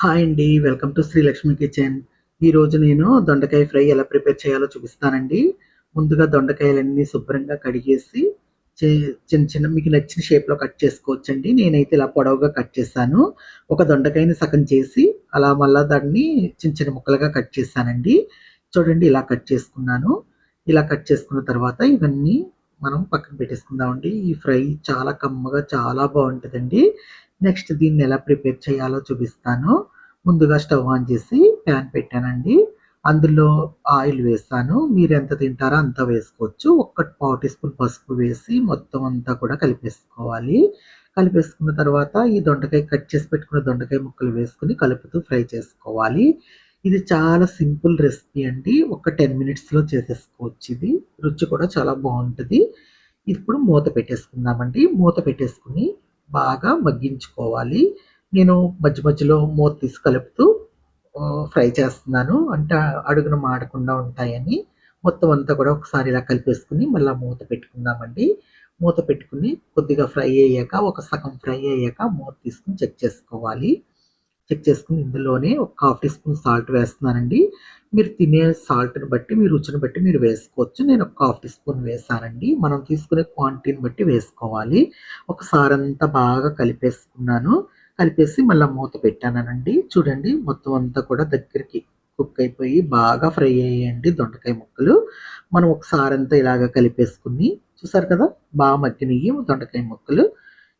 Hi అండి welcome to Srilakshmi kitchen. ఈరోజు నేను దొండకాయ ఫ్రై ఎలా ప్రిపేర్ చేయాలో చూపిస్తానండి. ముందుగా దొండకాయలన్నీ శుభ్రంగా కడిగేసి చే- చిన్న చిన్న మీకు నచ్చిన షేప్లో కట్ చేసుకోవచ్చండి. నేనైతే ఇలా పొడవుగా కట్ చేశాను. ఒక దొండకాయని సగం చేసి అలా మళ్ళా దాన్ని చిన్న చిన్న ముక్కలుగా కట్ చేశానండి. చూడండి ఇలా కట్ చేసుకున్నాను. ఇలా కట్ చేసుకున్న తర్వాత ఇవన్నీ మనం పక్కన పెట్టేసుకుందామండి. ఈ ఫ్రై చాలా కమ్మగా చాలా బాగుంటుందండి. నెక్స్ట్ దీన్ని ఎలా ప్రిపేర్ చేయాలో చూపిస్తాను. ముందుగా స్టవ్ ఆన్ చేసి ప్యాన్ పెట్టానండి. అందులో ఆయిల్ వేసాను. మీరు ఎంత తింటారో అంత వేసుకోవచ్చు. ఒక్క పావు టీ స్పూన్ పసుపు వేసి మొత్తం అంతా కూడా కలిపేసుకోవాలి. కలిపేసుకున్న తర్వాత ఈ దొండకాయ కట్ చేసి పెట్టుకున్న దొండకాయ ముక్కలు వేసుకుని కలుపుతూ ఫ్రై చేసుకోవాలి. ఇది చాలా సింపుల్ రెసిపీ అండి. ఒక టెన్ మినిట్స్లో చేసేసుకోవచ్చు ఇది. రుచి కూడా చాలా బాగుంటుంది. ఇప్పుడు మూత పెట్టేసుకుందామండి. మూత పెట్టేసుకుని బాగా మగ్గించుకోవాలి. నేను మధ్య మధ్యలో మూత తీసి కలుపుతూ ఫ్రై చేస్తున్నాను. అంటే అడుగున మాడకుండా ఉంటాయని. మొత్తం అంతా కూడా ఒకసారి ఇలా కలిపేసుకుని మళ్ళీ మూత పెట్టుకుందామండి. మూత పెట్టుకుని కొద్దిగా ఫ్రై అయ్యాక ఒక సగం ఫ్రై అయ్యాక మూత తీసుకుని చెక్ చేసుకోవాలి. చెక్ చేసుకుని ఇందులోనే ఒక హాఫ్ టీ స్పూన్ సాల్ట్ వేస్తున్నానండి. మీరు తినే సాల్ట్ని బట్టి మీ రుచిని బట్టి మీరు వేసుకోవచ్చు. నేను ఒక హాఫ్ టీ స్పూన్ వేసానండి. మనం తీసుకునే క్వాంటిటీని బట్టి వేసుకోవాలి. ఒకసారి అంతా బాగా కలిపేసుకున్నాను. కలిపేసి మళ్ళీ మూత పెట్టానండి. చూడండి మొత్తం అంతా కూడా దగ్గరికి కుక్ అయిపోయి బాగా ఫ్రై అయ్యాయండి దొండకాయ ముక్కలు. మనం ఒకసారి అంతా ఇలాగ కలిపేసుకుని చూసారు కదా? బాగా మగ్గినవి దొండకాయ ముక్కలు.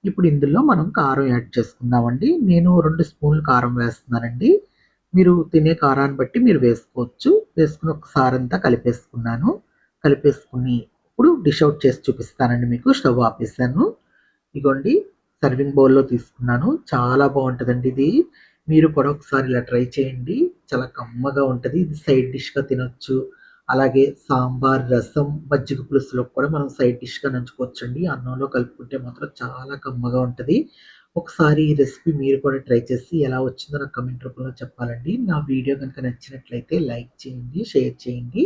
ఇప్పుడు ఇందులో మనం కారం యాడ్ చేసుకుందామండి. నేను రెండు స్పూన్లు కారం వేస్తున్నానండి. మీరు తినే కారాన్ని బట్టి మీరు వేసుకోవచ్చు. వేసుకుని ఒకసారి అంతా కలిపేసుకున్నాను. కలిపేసుకుని ఇప్పుడు డిష్ అవుట్ చేసి చూపిస్తానండి మీకు. స్టవ్ ఆపేసాను ఇగోండి సర్వింగ్ బౌల్లో తీసుకున్నాను. చాలా బాగుంటుందండి ఇది. మీరు కూడా ఒకసారి ఇలా ట్రై చేయండి. చాలా కమ్మగా ఉంటుంది. ఇది సైడ్ డిష్గా తినొచ్చు. అలాగే సాంబార్ రసం మజ్జిగ పులుసులో కూడా మనం సైడ్ డిష్గా నంచుకోవచ్చు అండి అన్నంలో కలుపుకుంటే మాత్రం చాలా కమ్మగా ఉంటుంది. ఒకసారి ఈ రెసిపీ మీరు కూడా ట్రై చేసి ఎలా వచ్చిందో నాకు కమెంట్ రూపంలో చెప్పాలండి. నా వీడియో కనుక నచ్చినట్లయితే లైక్ చేయండి షేర్ చేయండి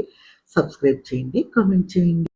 సబ్స్క్రైబ్ చేయండి కామెంట్ చేయండి.